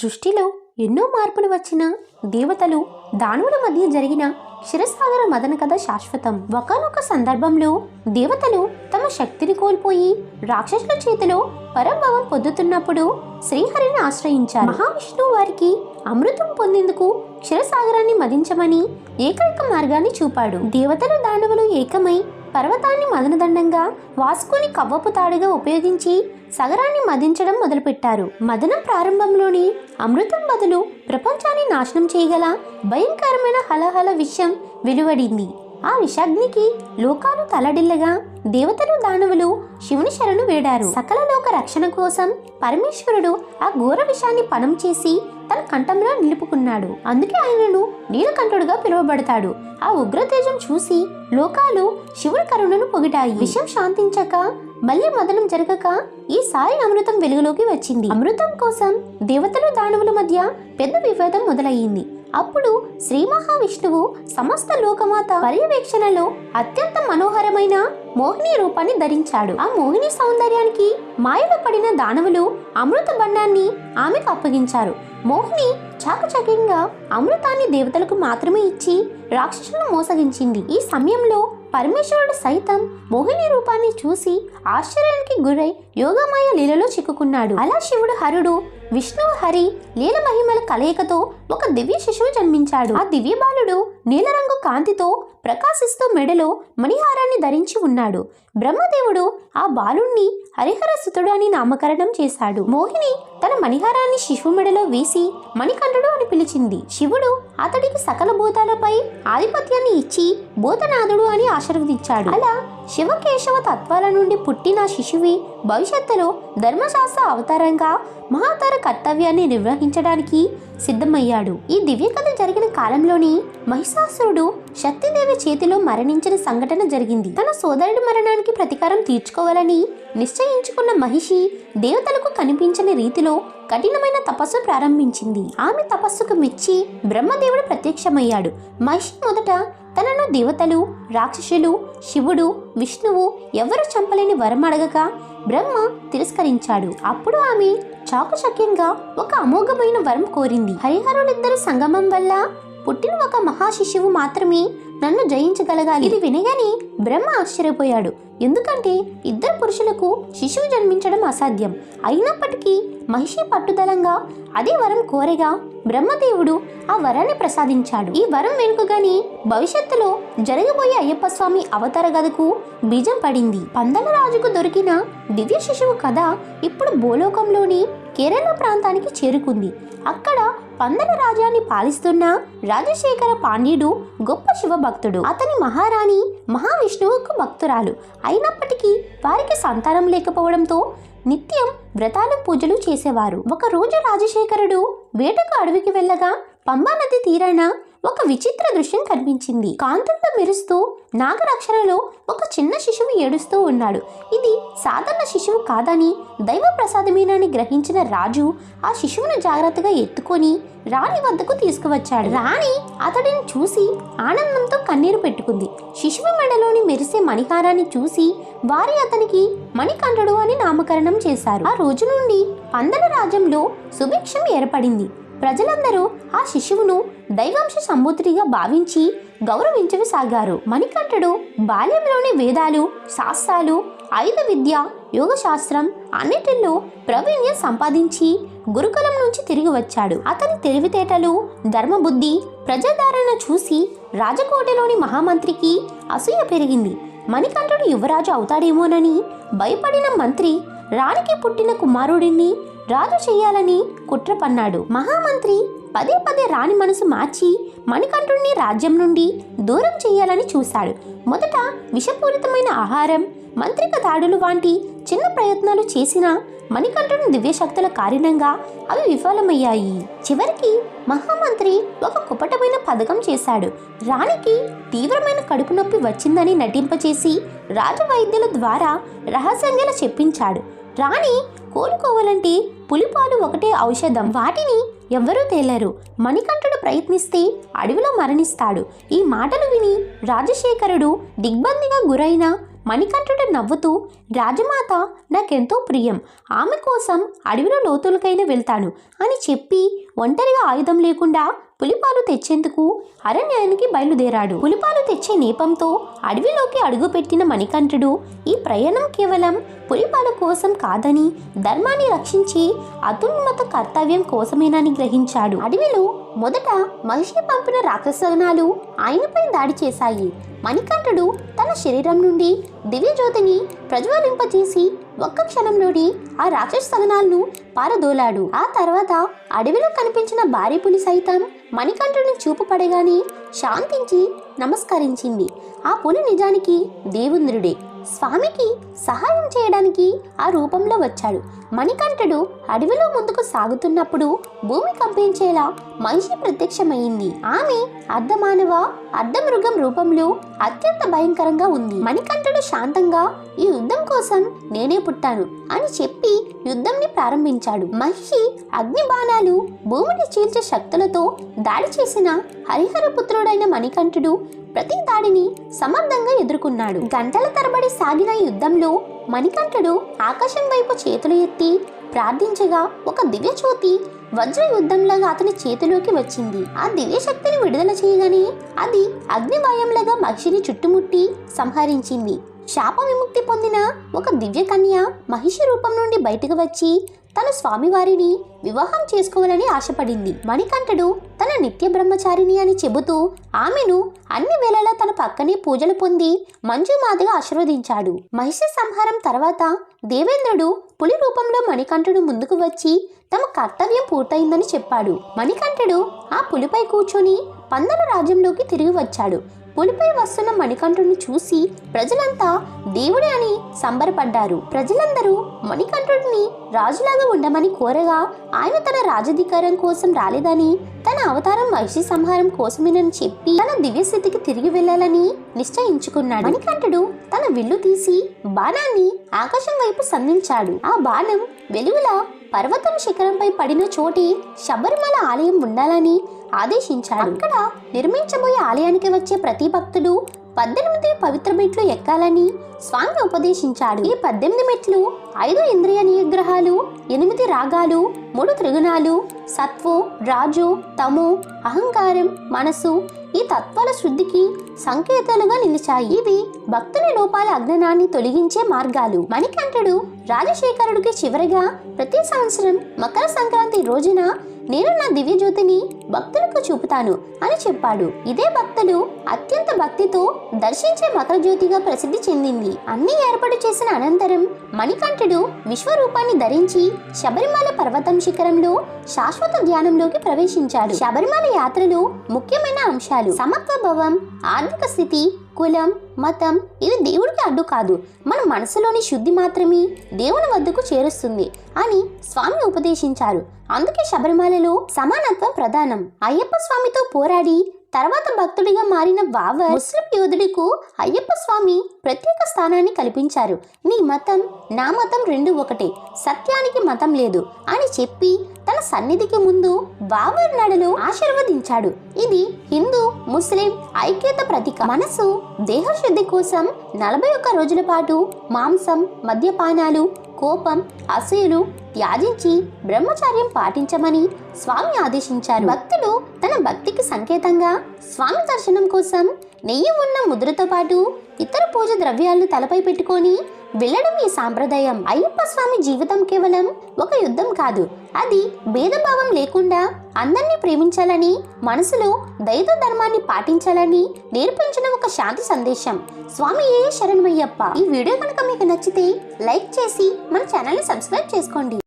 సృష్టిలో ఎన్నో మార్పులు వచ్చిన దేవతలు దానవుల మధ్య జరిగిన క్షీరసాగర మదన కథ శాశ్వతం. ఒకనొక సందర్భంలో దేవతలు తమ శక్తిని కోల్పోయి రాక్షసుల చేతిలో పరంభవం పొందుతున్నప్పుడు శ్రీహరిని ఆశ్రయించారు. మహావిష్ణువు వారికి అమృతం పొందేందుకు క్షీరసాగరాన్ని మదించమని ఏకైక మార్గాన్ని చూపాడు. దేవతలు దానవులు ఏకమై పర్వతాన్ని మదనదండంగా వాసుకొని కవ్వపు తాడుగా ఉపయోగించి సగరాన్ని మదించడం మొదలుపెట్టారు. మదనం ప్రారంభంలోని అమృతం బదులు ప్రపంచాన్ని నాశనం చేయగల భయంకరమైన హలహల విషయం వెలువడింది. ఆ విషాగ్నికి లోకాలు తలడిల్లగా దేవతలు దానవులు శివుని శరణు వేడారు. సకల లోక రక్షణ కోసం పరమేశ్వరుడు ఆ ఘోర విషాన్ని పనం చేసి తన కంఠంలో నిలుపుకున్నాడు. అందుకే ఆయనను నీలకంఠుడుగా పిలువబడతాడు. ఆ ఉగ్రతేజం చూసి లోకాలు శివుడి కరుణను పొగిటాయి విషం శాంతించక మళ్ళీ మదనం జరగక ఈసారి అమృతం వెలుగులోకి వచ్చింది. అమృతం కోసం దేవతలు దానవుల మధ్య పెద్ద వివాదం మొదలయ్యింది. అప్పుడు శ్రీ మహావిష్ణువు సమస్త లోకమాత పర్యవేక్షణలో అత్యంత మనోహరమైన మోహిని రూపాన్ని ధరించాడు. ఆ మోహిని సౌందర్యానికి మాయలో పడిన దానవులు అమృత బండాన్ని ఆమెకు అప్పగించారు. మోహిని చాకచక్యంగా అమృతాన్ని దేవతలకు మాత్రమే ఇచ్చి రాక్షసులను మోసగించింది. ఈ సమయంలో పరమేశ్వరుడు సైతం మోహిని రూపాన్ని చూసి ఆశ్చర్యానికి గురై యోగమాయ లీలలో చిక్కుకున్నాడు. అలా శివుడు హరుడు విష్ణువు హరి లీల మహిమల కలయికతో ఒక దివ్య శిశువు జన్మించాడు. ఆ దివ్య బాలుడు నీలరంగు కాంతితో ప్రకాశిస్తూ మెడలో మణిహారాన్ని ధరించి ఉన్నాడు. బ్రహ్మదేవుడు ఆ బాలుణ్ణి హరిహర సుతుడు అని నామకరణం చేశాడు. మోహిని తన మణిహారాన్ని శిశువు మెడలో వేసి మణికంఠుడు అని పిలిచింది. శివుడు అతడికి సకల భూతాలపై ఆధిపత్యాన్ని ఇచ్చి భూతనాథుడు అని ఆశీర్వదించాడు. అలా శివకేశవ తత్వాల నుండి పుట్టిన శిశువి భవిష్యత్తులో ధర్మశాస్త్ర అవతారంగా మహాతర కర్తవ్యాన్ని నిర్వహించడానికి సిద్ధమయ్యాడు. ఈ దివ్య కథ జరిగిన కాలంలోని మహిషాసురుడు శక్తిదేవి చేతిలో మరణించిన సంఘటన జరిగింది. తన సోదరుడి మరణానికి ప్రతీకారం తీర్చుకోవాలని నిశ్చయించుకున్న మహిషి దేవతలకు కనిపించని రీతిలో కఠినమైన తపస్సు ప్రారంభించింది. ఆమె తపస్సుకు మెచ్చి బ్రహ్మదేవుడు ప్రత్యక్షమయ్యాడు. మహిషి మొదట తనను దేవతలు రాక్షసులు శివుడు విష్ణువు ఎవరు చంపలేని వరం అడగక బ్రహ్మ తిరస్కరించాడు. అప్పుడు ఆమె చాకచక్యంగా ఒక అమోఘమైన వరం కోరింది. హరిహరులిద్దరు సంగమం వల్ల పుట్టిన ఒక మహాశిశువు మాత్రమే నన్ను జయించగలగాలి. ఇది వినగానే బ్రహ్మ ఆశ్చర్యపోయాడు. ఎందుకంటే ఇద్దరు పురుషులకు శిశువు జన్మించడం అసాధ్యం. అయినప్పటికీ మహిషి పట్టుదలంగా అదే వరం కోరగా బ్రహ్మదేవుడు ఆ వరాన్ని ప్రసాదించాడు. ఈ వరం వెనుకగాని భవిష్యత్తులో జరగబోయే అయ్యప్ప స్వామి అవతార గదకు బీజం పడింది. పందల రాజుకు దొరికిన దివ్య శిశువు కథ ఇప్పుడు భూలోకంలోని కేరళ ప్రాంతానికి చేరుకుంది. అక్కడ పందల రాజ్యాన్ని పాలిస్తున్న రాజశేఖర పాండ్యుడు గొప్ప శివభక్తుడు. అతని మహారాణి మహావిష్ణువుకు భక్తురాలు. అయినప్పటికీ వారికి సంతానం లేకపోవడంతో నిత్యం వ్రతాలు పూజలు చేసేవారు. ఒక రోజు చంద్రశేఖరుడు వేటకు అడవికి వెళ్ళగా పంబా నది తీరాన ఒక విచిత్ర దృశ్యం కనిపించింది. కాంతుల్లో మెరుస్తూ నాగరక్షణలో ఒక చిన్న శిశువు ఏడుస్తూ ఉన్నాడు. ఇది సాధారణ శిశువు కాదని దైవ ప్రసాదమేనని గ్రహించిన రాజు ఆ శిశువును జాగ్రత్తగా ఎత్తుకొని రాణి వద్దకు తీసుకువచ్చాడు. రాణి అతడిని చూసి ఆనందంతో కన్నీరు పెట్టుకుంది. శిశువు మెడలోని మెరిసే మణిహారాన్ని చూసి వారి అతనికి మణికంఠుడు అని నామకరణం చేశారు. ఆ రోజు నుండి పందల రాజ్యంలో సుభిక్షం ఏర్పడింది. ప్రజలందరూ ఆ శిశువును దైవాంశ సంబూతుడిగా భావించి గౌరవించసాగారు. మణికంఠుడు బాల్యంలోని వేదాలు శాస్త్రాలు ఆయుధ విద్య యోగ శాస్త్రం అన్నిటిలో ప్రావీణ్యం సంపాదించి గురుకులం నుంచి తిరిగి వచ్చాడు. అతని తెలివితేటలు ధర్మబుద్ధి ప్రజాదరణ చూసి రాజకోటలోని మహామంత్రికి అసూయ పెరిగింది. మణికంఠుడు యువరాజు అవుతాడేమోనని భయపడిన మంత్రి రాణికి పుట్టిన కుమారుడిని రాజు చేయాలని కుట్ర పన్నాడు. మహామంత్రి పదే పదే రాణి మనసు మార్చి మణికంఠుడిని రాజ్యం నుండి దూరం చేయాలని చూశాడు. మొదట విషపూరితమైన ఆహారం మంత్రిక దాడులు వంటి చిన్న ప్రయత్నాలు చేసినా మణికంఠుని దివ్యశక్తుల కారణంగా అవి విఫలమయ్యాయి. చివరికి మహామంత్రి ఒక కుపటమైన పథకం చేశాడు. రాణికి తీవ్రమైన కడుపు నొప్పి వచ్చిందని నటింపచేసి రాజవైద్యుల ద్వారా రహస్యంగా చెప్పించాడు. రాణి కోలుకోవాలంటే పులిపాలు ఒకటే ఔషధం. వాటిని ఎవ్వరూ తేలరు. మణికంఠుడు ప్రయత్నిస్తే అడవిలో మరణిస్తాడు. ఈ మాటలు విని రాజశేఖరుడు దిగ్బందిగా గురైన మణికంఠుడు నవ్వుతూ రాజమాత నాకెంతో ప్రియం. ఆమె కోసం అడవిలో లోతులకైనా వెళ్తాను అని చెప్పి ఒంటరిగా ఆయుధం లేకుండా పులిపాలు తెచ్చేందుకు అరణ్యానికి బయలుదేరాడు. పులిపాలు తెచ్చే నేపంతో అడవిలోకి అడుగుపెట్టిన మణికంఠుడు ఈ ప్రయాణం కేవలం పులిపాల కోసం కాదని ధర్మాన్ని రక్షించి అతున్నత కర్తవ్యం కోసమేనని గ్రహించాడు. అడవిలో మొదట మహిషి పంపిన రాక్షసగణాలు ఆయనపై దాడి చేశాయి. మణికంఠుడు తన శరీరం నుండి దివ్యజ్యోతిని ప్రజ్వలింపజేసి ఒక్క క్షణంలోని ఆ రాక్షస సగనాలను పారదోలాడు. ఆ తర్వాత అడవిలో కనిపించిన భారీ పులి సైతం మణికంఠుడిని చూపు పడగానే శాంతించి నమస్కరించింది. ఆ పులి నిజానికి దేవుంద్రుడే. స్వామికి సహాయం చేయడానికి ఆ రూపంలో వచ్చాడు. మణికంఠుడు అడవిలో ముందుకు సాగుతున్నప్పుడు భూమి కంపించేలా మనిషి ప్రత్యక్షమైంది ఆమె అర్ధమానవ అర్ధమృగం రూపంలో అత్యంత భయంకరంగా ఉంది. మణికంఠుడు శాంతంగా ఈ యుద్ధం కోసం నేనే పుట్టాను అని చెప్పి యుద్ధంని ప్రారంభించాడు. మహిషి అగ్ని బాణాలు భూమిని చీల్చే శక్తులతో దాడి చేసిన హరిహర పుత్రుడైన మణికంఠుడు ప్రతి దాడిని సమర్థంగా ఎదుర్కొన్నాడు. గంటల తరబడి సాగిన యుద్ధంలో మణికంఠుడు ఆకాశం వైపు చేతులు ఎత్తి ప్రార్థించగా ఒక దివ్యజ్యోతి వజ్ర యుద్ధంలాగా అతని చేతిలోకి వచ్చింది. ఆ దివ్య శక్తిని విడుదల చేయగానే అది అగ్నివాయంలాగా మహిషిని చుట్టుముట్టి సంహరించింది. శాప విముక్తి పొందిన ఒక దివ్య కన్య మహిషి రూపం నుండి బయటకు వచ్చి తన స్వామివారిని వివాహం చేసుకోవాలని ఆశపడింది. మణికంఠుడు తన నిత్య బ్రహ్మచారిని అని చెబుతూ ఆమెను అన్ని వేళలా తన పక్కనే పూజలు పొంది మంజుమాతగా ఆశీర్వదించాడు. మహిష సంహారం తర్వాత దేవేంద్రుడు పులి రూపంలో మణికంఠుడు ముందుకు వచ్చి తమ కర్తవ్యం పూర్తయిందని చెప్పాడు. మణికంఠుడు ఆ పులిపై కూర్చొని పందల రాజ్యంలోకి తిరిగి వచ్చాడు. పులిపై వస్తున్న మణికంఠుడిని చూసి ప్రజలంతా దేవుడే అని సంబరపడ్డారు. ప్రజలందరూ మణికంఠుడిని రాజులాగా ఉండమని కోరగా ఆయన తన రాజధికారం కోసం రాలేదని తన అవతారం మహిషి సంహారం కోసమేనని చెప్పి తన దివ్య స్థితికి తిరిగి వెళ్ళాలని నిశ్చయించుకున్నాడు. మణికంఠుడు తన విల్లు తీసి బాణాన్ని ఆకాశం వైపు సంధించాడు. ఆ బాణం వెలుగులా పర్వతం శిఖరంపై పడిన చోటి శబరిమల ఆలయం ఉండాలని ఆదేశించాడు. అక్కడ నిర్మించబోయే ఆలయానికి వచ్చే ప్రతి భక్తుడు పద్దెనిమిది పవిత్ర మెట్లు ఎక్కాలని స్వామి ఉపదేశించాడు. ఈ పద్దెనిమిది మెట్లు ఐదు ఇంద్రియ నిగ్రహాలు ఎనిమిది రాగాలు మూడు త్రిగుణాలు సత్వు రాజు తము అహంకారం మనసు ఈ తత్వాల శుద్ధికి సంకేతాలుగా నిలిచాయి. ఇవి భక్తుల లోపాల అజ్ఞానాన్ని తొలగించే మార్గాలు. మణికంఠుడు రాజశేఖరుడికి చివరిగా ప్రతి సంవత్సరం మకర సంక్రాంతి రోజున నేను నా దివ్య జ్యోతిని భక్తులకు చూపుతాను అని చెప్పాడు. ఇదే భక్తులు అత్యంత భక్తితో దర్శించే మకర జ్యోతిగా ప్రసిద్ధి చెందింది. అన్ని ఏర్పాటు చేసిన అనంతరం మణికంఠుడు విశ్వరూపాన్ని ధరించి శబరిమల పర్వతం శిఖరంలో శాశ్వత ధ్యానంలోకి ప్రవేశించాడు. శబరిమల యాత్రలో ముఖ్యమైన అంశాలు సమత్వ భవం ఆర్థిక స్థితి కులం మతం ఇవి దేవుడికి అడ్డు కాదు. మన మనసులోని శుద్ధి మాత్రమే దేవుని వద్దకు చేరుస్తుంది అని స్వామి ఉపదేశించారు. అందుకే శబరిమలలో సమానత్వం ప్రధానం. అయ్యప్ప స్వామితో పోరాడి తర్వాత భక్తుడిగా మారిన వావర్ ముస్లిం యోధుడికు అయ్యప్ప స్వామి ప్రత్యేక స్థానాన్ని కల్పించారు. నీ మతం నా మతం రెండు ఒకటే. సత్యానికి మతం లేదు అని చెప్పి తన సన్నిధికి ముందు బాబర్ నడులు ఆశీర్వదించాడు. ఇది హిందూ ముస్లిం ఐక్యత ప్రతీక. మనసు దేహశుద్ధి కోసం నలభై ఒక్క రోజుల పాటు మాంసం మద్యపానాలు కోపం అసూయలు త్యాజించి బ్రహ్మచార్యం పాటించమని స్వామి ఆదేశించారు. భక్తుడు తన భక్తికి సంకేతంగా స్వామి దర్శనం కోసం నెయ్యి ఉన్న ముద్రతో పాటు ఇతర పూజ ద్రవ్యాలను తలపై పెట్టుకొని వెళ్ళడం ఈ సాంప్రదాయం. అయ్యప్ప స్వామి జీవితం కేవలం ఒక యుద్ధం కాదు. అది భేదభావం లేకుండా అందరినీ ప్రేమించాలని మనసులో దైవ ధర్మాన్ని పాటించాలని నేర్పించిన ఒక శాంతి సందేశం. స్వామి ఏ శరణమయ్యప్ప? ఈ వీడియో కనుక మీకు నచ్చితే లైక్ చేసి మన ఛానల్ని సబ్స్క్రైబ్ చేసుకోండి.